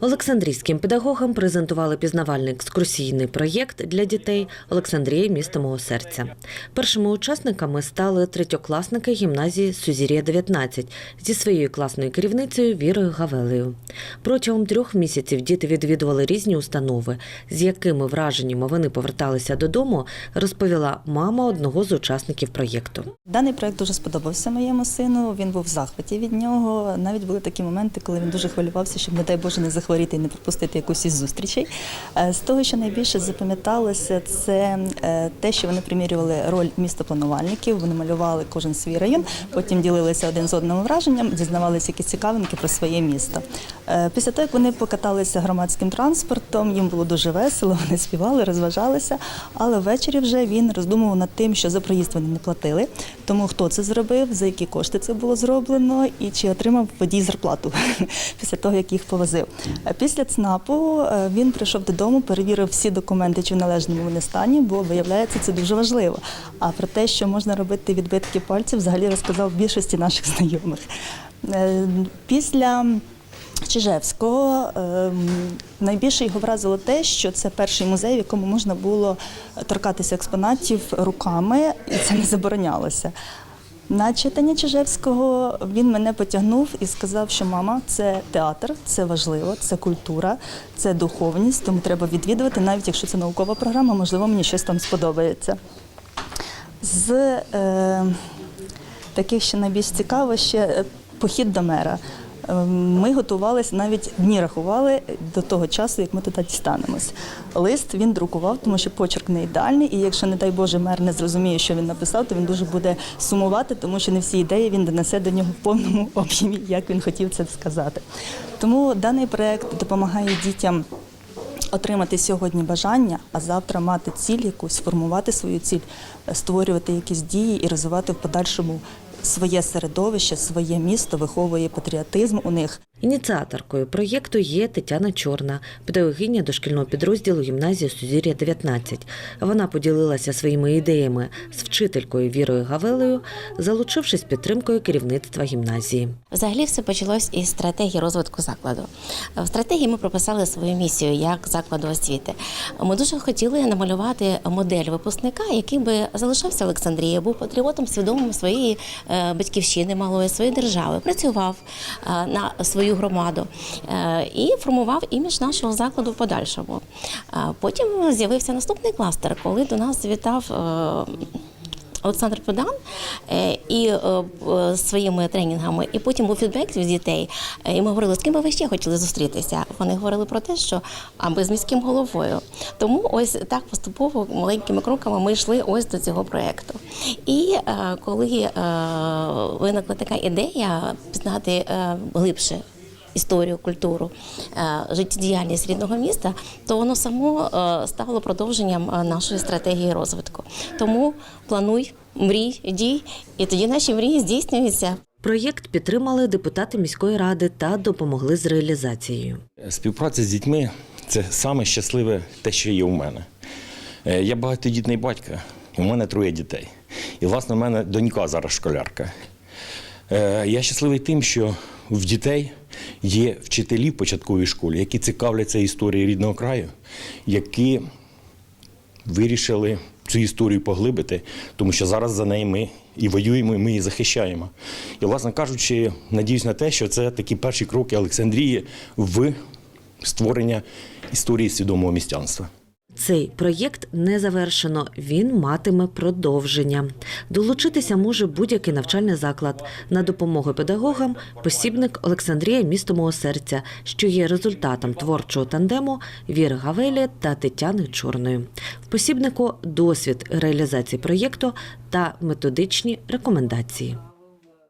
Олександрійським педагогам презентували пізнавальний екскурсійний проєкт для дітей Олександрія місто мого серця. Першими учасниками стали третьокласники гімназії Сузір'я 19 зі своєю класною керівницею Вірою Гавелею. Протягом трьох місяців діти відвідували різні установи, з якими враженнями вони поверталися додому, розповіла мама одного з учасників проєкту. Даний проект дуже сподобався моєму сину. Він був в захваті від нього. Навіть були такі моменти, коли він дуже хвилювався, щоб, не дай Боже, не захворіти і не пропустити якусь із зустрічей. Е, З того, що найбільше запам'яталося, це е, те, що вони примірювали роль містопланувальників. Вони малювали кожен свій район, потім ділилися один з одним враженням, дізнавалися якісь цікавинки про своє місто. Е, Після того, як вони покаталися громадським транспортом, їм було дуже весело, вони співали, розважалися. Але ввечері вже він роздумував над тим, що за проїзд вони не платили. Тому хто це зробив, за які кошти це було зроблено, і чи отримав водій зарплату після того, як їх повозив. Е, Після ЦНАПу е, він прийшов додому, перевірив всі документи, чи в належному вони стані, бо виявляється, це дуже важливо. А про те, що можна робити відбитки пальців, взагалі розказав більшості наших знайомих. Е, Після Чижевського найбільше його вразило те, що це перший музей, в якому можна було торкатися експонатів руками, і це не заборонялося. На читання Чижевського він мене потягнув і сказав, що мама, це театр, це важливо, це культура, це духовність, тому треба відвідувати, навіть якщо це наукова програма, можливо, мені щось там сподобається. З е, таких ще найбільш цікаво ще е, похід до мера. Е, Ми готувалися, навіть дні рахували до того часу, як ми туди дістанемось. Лист він друкував, тому що почерк не ідеальний, і якщо, не дай Боже, мер не зрозуміє, що він написав, то він дуже буде сумувати, тому що не всі ідеї він донесе до нього в повному об'ємі, як він хотів це сказати. Тому даний проект допомагає дітям отримати сьогодні бажання, а завтра мати ціль якусь, формувати свою ціль, створювати якісь дії і розвивати в подальшому своє середовище, своє місто, виховує патріотизм у них. Ініціаторкою проєкту є Тетяна Чорна, педагогиня дошкільного підрозділу гімназії Сузір'я 19. Вона поділилася своїми ідеями з вчителькою Вірою Гавелею, залучившись підтримкою керівництва гімназії. Взагалі все почалось із стратегії розвитку закладу. В стратегії ми прописали свою місію як закладу освіти. Ми дуже хотіли намалювати модель випускника, який би залишався в Олександрії, був патріотом свідомим своєї е, батьківщини, малої своєї держави, працював е, на свою громаду е, і формував імідж нашого закладу в подальшому. Е, Потім з'явився наступний кластер, коли до нас завітав. е, Олександр Педан е, і своїми тренінгами, і потім був фідбек від дітей. І ми говорили, з ким би ви ще хотіли зустрітися. Вони говорили про те, що аби з міським головою. Тому ось так поступово маленькими кроками ми йшли ось до цього проєкту. І коли виникла така ідея пізнати глибше історію, культуру, е, життєдіяльність рідного міста, то воно само е, стало продовженням е, нашої стратегії розвитку. Тому плануй, мрій, дій, і тоді наші мрії здійснюються. Проєкт підтримали депутати міської ради та допомогли з реалізацією. Співпраця з дітьми це саме щасливе те, що є у мене. Я багатодітний батько, у мене троє дітей. І, власне, у мене донька зараз школярка. Я щасливий тим, що в дітей є вчителі в початковій школі, які цікавляться історією рідного краю, які вирішили цю історію поглибити, тому що зараз за неї ми і воюємо, і ми її захищаємо. І, власне кажучи, надіюсь на те, що це такі перші кроки Олександрії в створення історії свідомого містянства. Цей проєкт не завершено. Він матиме продовження. Долучитися може будь-який навчальний заклад на допомогу педагогам. Посібник Олександрія місто мого серця, що є результатом творчого тандему Віри Гавелі та Тетяни Чорної. В посібнику досвід реалізації проєкту та методичні рекомендації.